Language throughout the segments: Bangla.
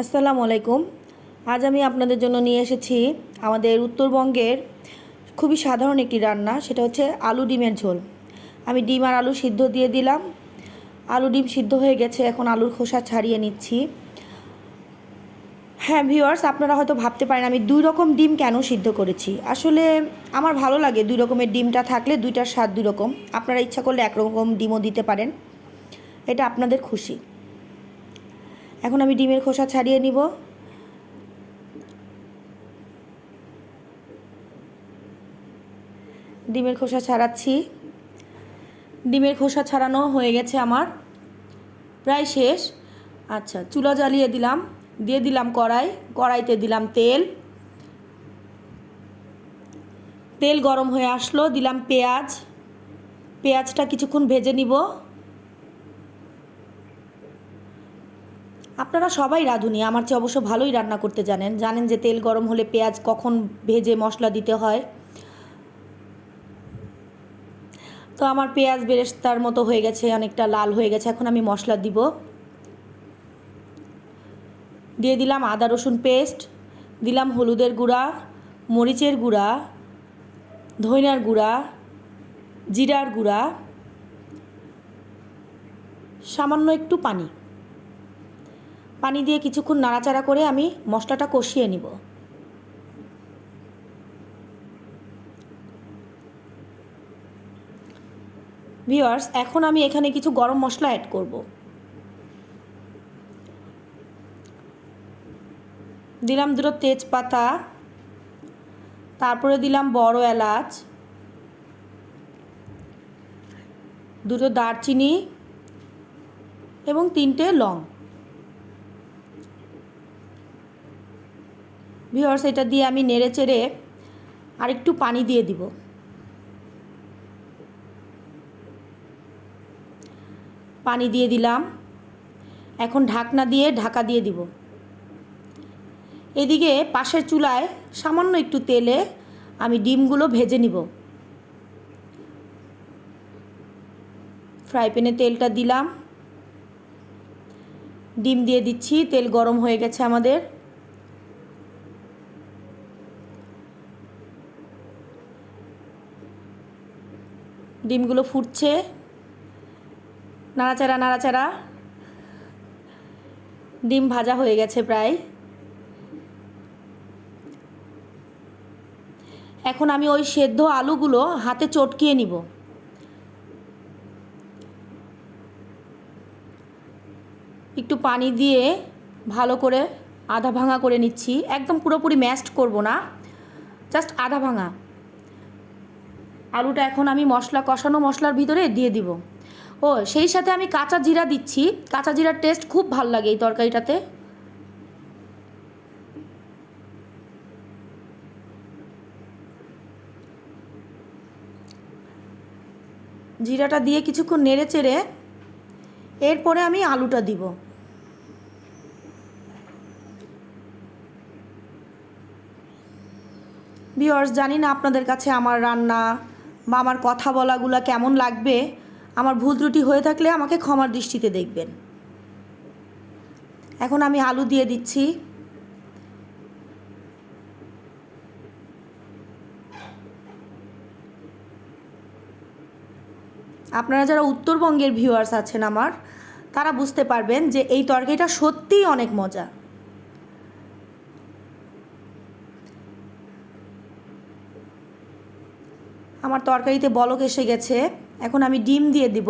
আসসালামু আলাইকুম। আজ আমি আপনাদের জন্য নিয়ে এসেছি আমাদের উত্তরবঙ্গের খুবই সাধারণ একটি রান্না, সেটা হচ্ছে আলু ডিমের ঝোল। আমি ডিম আর আলু সিদ্ধ দিয়ে দিলাম। আলু ডিম সিদ্ধ হয়ে গেছে, এখন আলুর খোসা ছাড়িয়ে নিচ্ছি। হ্যাঁ ভিউয়ার্স, আপনারা হয়তো ভাবতে পারেন আমি দুই রকম ডিম কেন সিদ্ধ করেছি। আসলে আমার ভালো লাগে দুই রকমের ডিমটা থাকলে দুইটার স্বাদ দুই রকম। আপনারা ইচ্ছা করলে একরকম ডিমও দিতে পারেন। এটা আপনাদের খুশি। এখন আমি ডিমের খোসা ছাড়িয়ে নিব। ডিমের খোসা ছাড়াচ্ছি। ডিমের খোসা ছাড়ানো হয়ে গেছে আমার। প্রায় শেষ। আচ্ছা চুলা জ্বালিয়ে দিলাম। দিয়ে দিলাম কড়াই। কড়াইতে দিলাম তেল। তেল গরম হয়ে আসলো। দিলাম পেঁয়াজ। পেঁয়াজটা কিছুক্ষণ ভেজে নিব। আপনারা সবাই রাঁধুনি, আমার চেয়ে অবশ্য ভালোই রান্না করতে জানেন। জানেন যে তেল গরম হলে পেঁয়াজ কখন ভেজে মশলা দিতে হয়। তো আমার পেঁয়াজ বেরেস্তার মতো হয়ে গেছে, অনেকটা লাল হয়ে গেছে, এখন আমি মশলা দিব। দিয়ে দিলাম আদা, রসুন পেস্ট, দিলাম হলুদের গুঁড়া, মরিচের গুঁড়া, ধইনার গুঁড়া, জিরার গুঁড়া, সামান্য একটু পানি। পানি দিয়ে কিছুক্ষণ নাড়াচাড়া করে আমি মশলাটা কষিয়ে নিব। ভিওয়ার্স এখন আমি এখানে কিছু গরম মশলা অ্যাড করব। দিলাম দুটো তেজপাতা, তারপরে দিলাম বড় এলাচ, দুটো দারচিনি এবং তিনটে লং। ভিওর্স এটা দিয়ে আমি নেড়ে চেড়ে আর একটু পানি দিয়ে দিব। পানি দিয়ে দিলাম। এখন ঢাকনা দিয়ে ঢাকা দিয়ে দিব। এদিকে পাশের চুলায় সামান্য একটু তেলে আমি ডিমগুলো ভেজে নিব। ফ্রাই প্যানে তেলটা দিলাম। ডিম দিয়ে দিচ্ছি, তেল গরম হয়ে গেছে আমাদের। ডিমগুলো ফুটছে। নাড়াচাড়া নাড়াচাড়া। ডিম ভাজা হয়ে গেছে প্রায়। এখন আমি ওই সেদ্ধ আলুগুলো হাতে চটকিয়ে নিব। একটু পানি দিয়ে ভালো করে আধা ভাঙা করে নিচ্ছি। একদম পুরোপুরি ম্যাশড করব না। জাস্ট আধা ভাঙা। আলুটা এখন আমি মশলা কষানো মশলার ভিতরে দিয়ে দিব। ও, সেই সাথে আমি কাঁচা জিরা দিচ্ছি। কাঁচা জিরার টেস্ট খুব ভালো লাগে এই তরকারিটাতে। জিরাটা দিয়ে কিছুক্ষণ নেড়ে চেড়ে এরপরে আমি আলুটা দিব। ভিওর্স জানি না আপনাদের কাছে আমার রান্না বা আমার কথা বলাগুলো কেমন লাগবে, আমার ভুল ত্রুটি হয়ে থাকলে আমাকে ক্ষমার দৃষ্টিতে দেখবেন। এখন আমি আলু দিয়ে দিচ্ছি। আপনারা যারা উত্তরবঙ্গের ভিউয়ার্স আছেন আমার, তারা বুঝতে পারবেন যে এই তরকারিটা সত্যিই অনেক মজা। আমার তরকারিতে বলক এসে গেছে। এখন আমি ডিম দিয়ে দিব।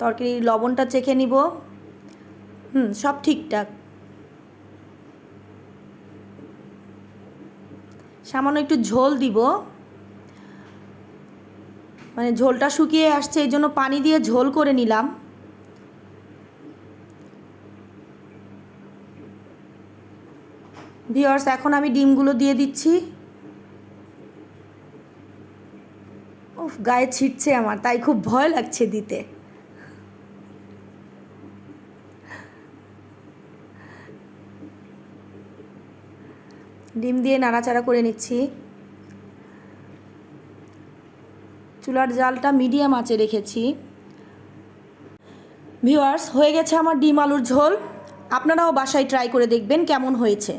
তরকারির লবণটা চেখে নিব। হুম, সব ঠিকঠাক। সামান্য একটু ঝোল দিব। মানে ঝোলটা শুকিয়ে আসছে, এই জন্য পানি দিয়ে ঝোল করে নিলাম। ভিওর্স এখন আমি ডিমগুলো দিয়ে দিচ্ছি। উফ, গায়ে ছিটছে আমার, তাই খুব ভয় লাগছে দিতে। ডিম দিয়ে নাড়াচাড়া করে নিচ্ছি। চুলার জালটা মিডিয়াম আঁচে রেখেছি। ভিওয়ার্স হয়ে গেছে আমার ডিম আলুর ঝোল। আপনারাও বাসায় ট্রাই করে দেখবেন কেমন হয়েছে।